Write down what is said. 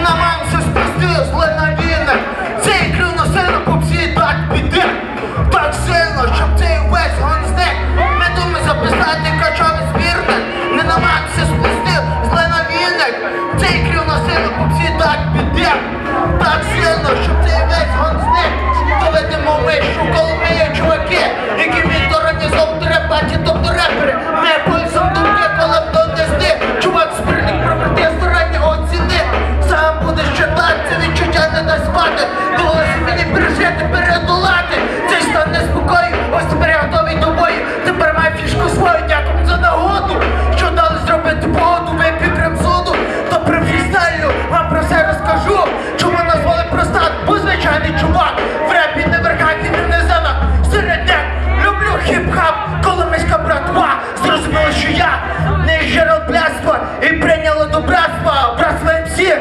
намагаємося спасти зле на навіне. Цей крив на сину попсі так піде, так сильно, щоб цей весь гон зник. Ми думаємо записати качові збірник, не намагаємося спасти зле навіне. Цей крив на сину попсі так піде, так сильно, щоб цей я не жеро братства і прийняло до братства, братства всі.